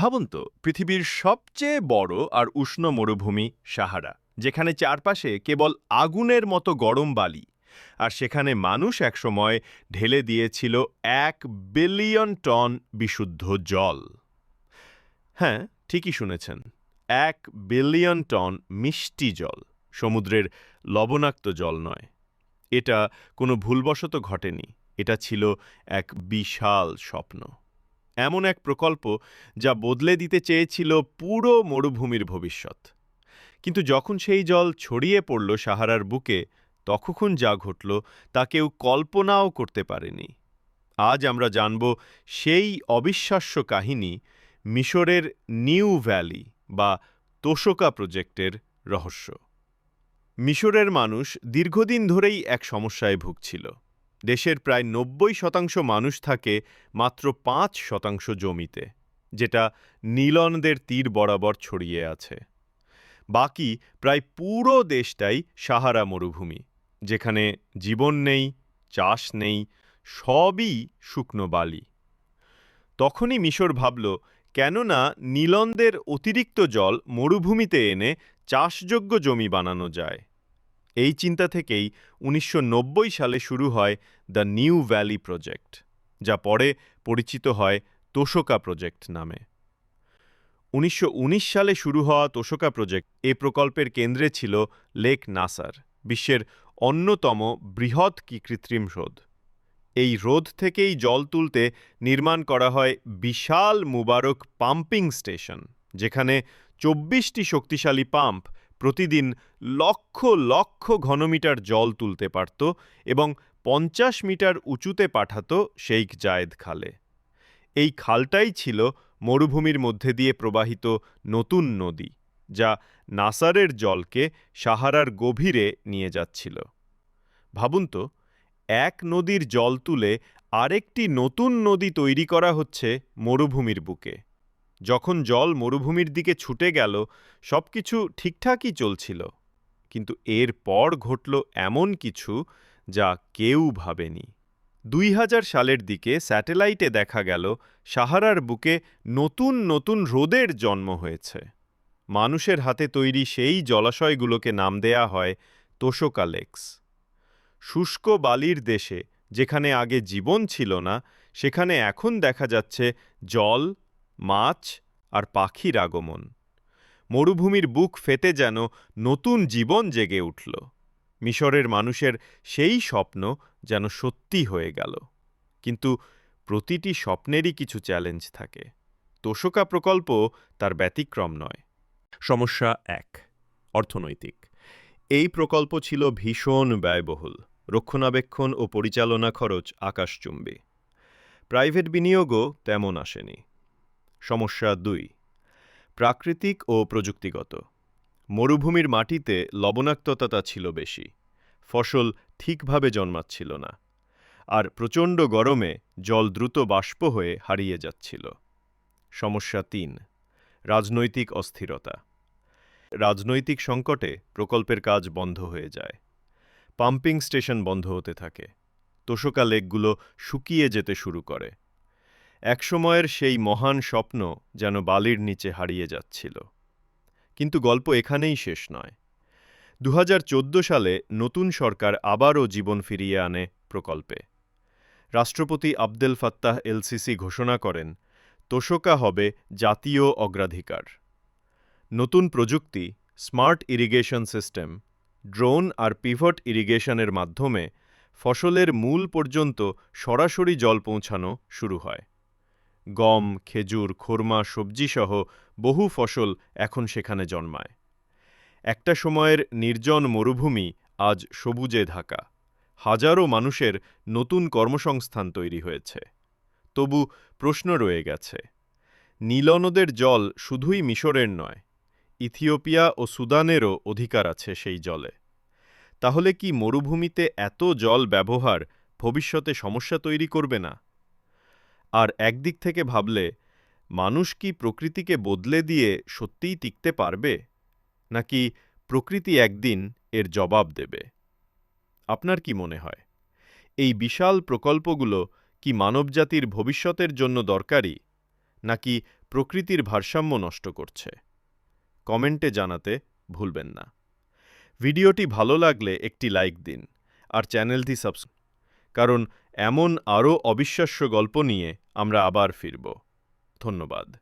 ভাবুন তো, পৃথিবীর সবচেয়ে বড় আর উষ্ণ মরুভূমি সাহারা, যেখানে চারপাশে কেবল আগুনের মতো গরম বালি, আর সেখানে মানুষ একসময় ঢেলে দিয়েছিল এক বিলিয়ন টন বিশুদ্ধ জল। হ্যাঁ ঠিকই শুনেছেন, এক বিলিয়ন টন মিষ্টি জল, সমুদ্রের লবণাক্ত জল নয়। এটা কোনো ভুলবশত ঘটেনি, এটা ছিল এক বিশাল স্বপ্ন। এমন এক প্রকল্প যা বদলে দিতে চেয়েছিল পুরো মরুভূমির ভবিষ্যৎ। কিন্তু যখন সেই জল ছড়িয়ে পড়ল সাহারার বুকে তখন যা ঘটল তা কেউ কল্পনাও করতে পারেনি। আজ আমরা জানব সেই অবিশ্বাস্য কাহিনী মিশরের নিউ ভ্যালি বা তোষকা প্রজেক্টের রহস্য। মিশরের মানুষ দীর্ঘদিন ধরেই এক সমস্যায় ভুগছিল। দেশের প্রায় নব্বই শতাংশ মানুষ থাকে মাত্র পাঁচ শতাংশ জমিতে, যেটা নীলনদের তীর বরাবর ছড়িয়ে আছে। বাকি প্রায় পুরো দেশটাই সাহারা মরুভূমি, যেখানে জীবন নেই, চাষ নেই, সবই শুকনো বালি। তখনই মিশর ভাবল, কেননা নীলনদের অতিরিক্ত জল মরুভূমিতে এনে চাষযোগ্য জমি বানানো যায়। এই চিন্তা থেকেই উনিশশো নব্বই সালে শুরু হয় দ্য নিউ ভ্যালি প্রজেক্ট, যা পরে পরিচিত হয় তোষকা প্রজেক্ট নামে। উনিশশো উনিশ সালে শুরু হওয়া তোষকা প্রজেক্ট এ প্রকল্পের কেন্দ্রে ছিল লেক নাসার, বিশ্বের অন্যতম বৃহৎ কি কৃত্রিম হ্রদ। এই হ্রদ থেকেই জল তুলতে নির্মাণ করা হয় বিশাল মুবারক পাম্পিং স্টেশন, যেখানে চব্বিশটি শক্তিশালী পাম্প প্রতিদিন লক্ষ লক্ষ ঘনমিটার জল তুলতে পারত এবং পঞ্চাশ মিটার উঁচুতে পাঠাত শেখ জায়েদ খালে। এই খালটাই ছিল মরুভূমির মধ্যে দিয়ে প্রবাহিত নতুন নদী, যা নাসারের জলকে সাহারার গভীরে নিয়ে যাচ্ছিল। ভাবুন তো, এক নদীর জল তুলে আরেকটি নতুন নদী তৈরি করা হচ্ছে মরুভূমির বুকে। যখন জল মরুভূমির দিকে ছুটে গেল সব কিছু ঠিকঠাকই চলছিল। কিন্তু এর পর ঘটল এমন কিছু যা কেউ ভাবেনি। দুই হাজার সালের দিকে স্যাটেলাইটে দেখা গেল সাহারার বুকে নতুন নতুন হ্রদের জন্ম হয়েছে। মানুষের হাতে তৈরি সেই জলাশয়গুলোকে নাম দেয়া হয় তোষকা লেকস। শুষ্ক বালির দেশে, যেখানে আগে জীবন ছিল না, সেখানে এখন দেখা যাচ্ছে জল মাছ আর পাখির আগমন। মরুভূমির বুক ফেতে যেন নতুন জীবন জেগে উঠল। মিশরের মানুষের সেই স্বপ্ন যেন সত্যি হয়ে গেল। কিন্তু প্রতিটি স্বপ্নেরই কিছু চ্যালেঞ্জ থাকে। তোষকা প্রকল্প তার ব্যতিক্রম নয়। সমস্যা এক, অর্থনৈতিক। এই প্রকল্প ছিল ভীষণ ব্যয়বহুল। রক্ষণাবেক্ষণ ও পরিচালনা খরচ আকাশচুম্বী। প্রাইভেট বিনিয়োগও তেমন আসেনি। সমস্যা দুই, প্রাকৃতিক ও প্রযুক্তিগত। মরুভূমির মাটিতে লবণাক্ততা ছিল বেশি, ফসল ঠিকভাবে জন্মাচ্ছিল না, আর প্রচণ্ড গরমে জল দ্রুত বাষ্প হয়ে হারিয়ে যাচ্ছিল। সমস্যা তিন, রাজনৈতিক অস্থিরতা। রাজনৈতিক সংকটে প্রকল্পের কাজ বন্ধ হয়ে যায়, পাম্পিং স্টেশন বন্ধ হতে থাকে, তোষকা লেকগুলো শুকিয়ে যেতে শুরু করে। একসময়ের সেই মহান স্বপ্ন যেন বালির নিচে হারিয়ে যাচ্ছিল। কিন্তু গল্প এখানেই শেষ নয়। দু সালে নতুন সরকার আবারও জীবন ফিরিয়ে আনে প্রকল্পে। রাষ্ট্রপতি আবদেল ফাত্তাহ এলসিসি ঘোষণা করেন, তোষকা হবে জাতীয় অগ্রাধিকার। নতুন প্রযুক্তি, স্মার্ট ইরিগেশন সিস্টেম, ড্রোন আর পিভট ইরিগেশনের মাধ্যমে ফসলের মূল পর্যন্ত সরাসরি জল পৌঁছানো শুরু হয়। গম, খেজুর, খোরমা, সবজিসহ বহু ফসল এখন সেখানে জন্মায়। একটা সময়ের নির্জন মরুভূমি আজ সবুজে ঢাকা। হাজারো মানুষের নতুন কর্মসংস্থান তৈরি হয়েছে। তবু প্রশ্ন রয়ে গেছে, নীলনদের জল শুধুই মিশরের নয়, ইথিওপিয়া ও সুদানেরও অধিকার আছে সেই জলে। তাহলে কি মরুভূমিতে এত জল ব্যবহার ভবিষ্যতে সমস্যা তৈরি করবে না? আর একদিক থেকে ভাবলে, মানুষ কি প্রকৃতিকে বদলে দিয়ে সত্যিই টিকতে পারবে? নাকি প্রকৃতি একদিন এর জবাব দেবে? আপনার কি মনে হয়? এই বিশাল প্রকল্পগুলো কি মানবজাতির ভবিষ্যতের জন্য দরকারি, নাকি প্রকৃতির ভারসাম্য নষ্ট করছে? কমেন্টে জানাতে ভুলবেন না। ভিডিওটি ভালো লাগলে একটি লাইক দিন, আর চ্যানেলটি সাবস্ক্রাইব কারণ এমন আরও অবিশ্বাস্য গল্প নিয়ে আমরা আবার ফিরব। ধন্যবাদ।